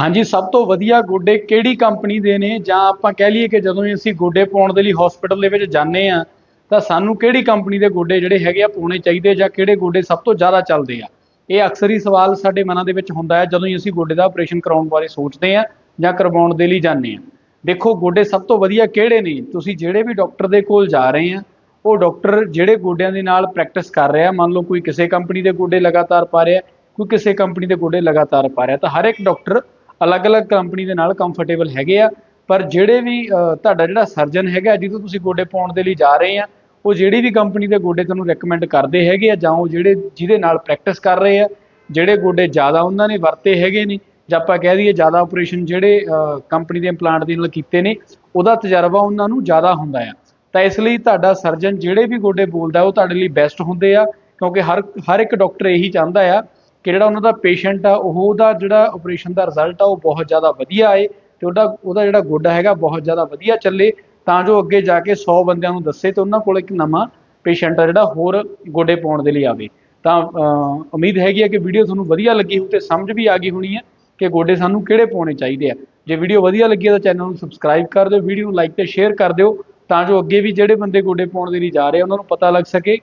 ਹਾਂਜੀ, ਸਭ ਤੋਂ ਵਧੀਆ ਗੋਡੇ ਕਿਹੜੀ ਕੰਪਨੀ ਦੇ ਨੇ? ਜਾਂ ਆਪਾਂ ਕਹਿ ਲਈਏ ਕਿ ਜਦੋਂ ਵੀ ਅਸੀਂ ਗੋਡੇ ਪਾਉਣ ਦੇ ਲਈ ਹਸਪੀਟਲ ਦੇ ਵਿੱਚ ਜਾਂਦੇ ਆ ਤਾਂ ਸਾਨੂੰ ਕਿਹੜੀ ਕੰਪਨੀ ਦੇ ਗੋਡੇ ਜਿਹੜੇ ਹੈਗੇ ਆ ਪਾਉਣੇ ਚਾਹੀਦੇ ਜਾਂ ਕਿਹੜੇ ਗੋਡੇ ਸਭ ਤੋਂ ਜ਼ਿਆਦਾ ਚੱਲਦੇ ਆ? ਇਹ ਅਕਸਰ ਹੀ ਸਵਾਲ ਸਾਡੇ ਮਨਾਂ ਦੇ ਵਿੱਚ ਹੁੰਦਾ ਹੈ, ਜਦੋਂ ਹੀ ਅਸੀਂ ਗੋਡੇ ਦਾ ਆਪਰੇਸ਼ਨ ਕਰਾਉਣ ਬਾਰੇ ਸੋਚਦੇ ਆ ਜਾਂ ਕਰਵਾਉਣ ਦੇ ਲਈ ਜਾਂਦੇ ਆ ਦੇਖੋ, ਗੋਡੇ ਸਭ ਤੋਂ ਵਧੀਆ ਕਿਹੜੇ ਨੇ? ਤੁਸੀਂ ਜਿਹੜੇ ਵੀ ਡਾਕਟਰ ਦੇ ਕੋਲ ਜਾ ਰਹੇ ਆ ਉਹ ਡਾਕਟਰ ਜਿਹੜੇ ਗੋਡਿਆਂ ਦੇ ਨਾਲ ਪ੍ਰੈਕਟਿਸ ਕਰ ਰਿਹਾ, ਮੰਨ ਲਓ ਕੋਈ ਕਿਸੇ ਕੰਪਨੀ ਦੇ ਗੋਡੇ ਲਗਾਤਾਰ ਪਾ ਰਿਹਾ, ਕੋਈ ਕਿਸੇ ਕੰਪਨੀ ਦੇ ਗੋਡੇ ਲਗਾਤਾਰ ਪਾ ਰਿਹਾ, ਤਾਂ ਹਰ ਇੱਕ ਡਾਕਟਰ ਅਲੱਗ-ਅਲੱਗ ਕੰਪਨੀ ਦੇ ਨਾਲ ਕੰਫਰਟੇਬਲ ਹੈਗੇ ਆ, ਪਰ ਜਿਹੜੇ ਵੀ ਤੁਹਾਡਾ ਜਿਹੜਾ ਸਰਜਨ ਹੈਗਾ, ਜਿਹਦੇ ਤੁਸੀਂ ਗੋਡੇ ਪਾਉਣ ਦੇ ਲਈ ਜਾ ਰਹੇ ਆ, ਉਹ ਜਿਹੜੀ ਵੀ ਕੰਪਨੀ ਦੇ ਗੋਡੇ ਤੁਹਾਨੂੰ ਰეკਮੈਂਡ ਕਰਦੇ ਹੈਗੇ ਆ, ਜਾਂ ਉਹ ਜਿਹੜੇ, ਜਿਹਦੇ ਨਾਲ ਪ੍ਰੈਕਟਿਸ ਕਰ ਰਹੇ ਆ, ਜਿਹੜੇ ਗੋਡੇ ਜ਼ਿਆਦਾ ਉਹਨਾਂ ਨੇ ਵਰਤੇ ਹੈਗੇ ਨੇ, ਜਾਂ ਆਪਾਂ ਕਹਿ ਦਈਏ ਜ਼ਿਆਦਾ ਆਪਰੇਸ਼ਨ ਜਿਹੜੇ ਕੰਪਨੀ ਦੇ ਇੰਪਲਾਂਟ ਦੇ ਨਾਲ ਕੀਤੇ ਨੇ, ਉਹਦਾ ਤਜਰਬਾ ਉਹਨਾਂ ਨੂੰ ਜ਼ਿਆਦਾ ਹੁੰਦਾ ਆ। ਤਾਂ ਇਸ ਲਈ ਤੁਹਾਡਾ ਸਰਜਨ ਜਿਹੜੇ ਵੀ ਗੋਡੇ ਬੋਲਦਾ, ਉਹ ਤੁਹਾਡੇ ਲਈ ਬੈਸਟ ਹੁੰਦੇ ਆ, ਕਿਉਂਕਿ ਹਰ ਹਰ ਇੱਕ ਡਾਕਟਰ ਇਹੀ ਚਾਹੁੰਦਾ ਆ ਕਿ ਜਿਹੜਾ ਉਹਨਾਂ ਦਾ ਪੇਸ਼ੈਂਟ ਆ ਉਹ ਉਹਦਾ ਜਿਹੜਾ ਆਪਰੇਸ਼ਨ ਦਾ ਰਿਜ਼ਲਟ ਆ, ਉਹ ਬਹੁਤ ਜ਼ਿਆਦਾ ਵਧੀਆ ਆਏ ਤੇ ਉਹਦਾ ਉਹਦਾ ਜਿਹੜਾ ਗੋਡਾ ਹੈਗਾ, ਬਹੁਤ ਜ਼ਿਆਦਾ ਵਧੀਆ ਚੱਲੇ। ਤਾਂ ਜੋ ਅੱਗੇ ਜਾ ਕੇ 100 ਬੰਦਿਆਂ ਨੂੰ ਦੱਸੇ ਤੇ ਉਹਨਾਂ ਕੋਲ ਇੱਕ ਨਵਾਂ ਪੇਸ਼ੈਂਟ ਆ ਜਿਹੜਾ ਹੋਰ ਗੋਡੇ ਪਾਉਣ ਦੇ ਲਈ ਆਵੇ। ਤਾਂ ਉਮੀਦ ਹੈਗੀ ਆ ਕਿ ਵੀਡੀਓ ਤੁਹਾਨੂੰ ਵਧੀਆ ਲੱਗੀ ਹੋਊ ਤੇ ਸਮਝ ਵੀ ਆ ਗਈ ਹੋਣੀ ਹੈ ਕਿ ਗੋਡੇ ਸਾਨੂੰ ਕਿਹੜੇ ਪਾਉਣੇ ਚਾਹੀਦੇ ਆ। ਜੇ ਵੀਡੀਓ ਵਧੀਆ ਲੱਗੀ ਹੈ ਤਾਂ ਚੈਨਲ ਨੂੰ ਸਬਸਕ੍ਰਾਈਬ ਕਰ ਦਿਓ ਵੀਡੀਓ ਨੂੰ ਲਾਈਕ ਤੇ ਸ਼ੇਅਰ ਕਰ ਦਿਓ, ਤਾਂ ਜੋ ਅੱਗੇ ਵੀ ਜਿਹੜੇ ਬੰਦੇ ਗੋਡੇ ਪਾਉਣ ਦੇ ਲਈ ਜਾ ਰਹੇ ਉਹਨਾਂ ਨੂੰ ਪਤਾ ਲੱਗ ਸਕੇ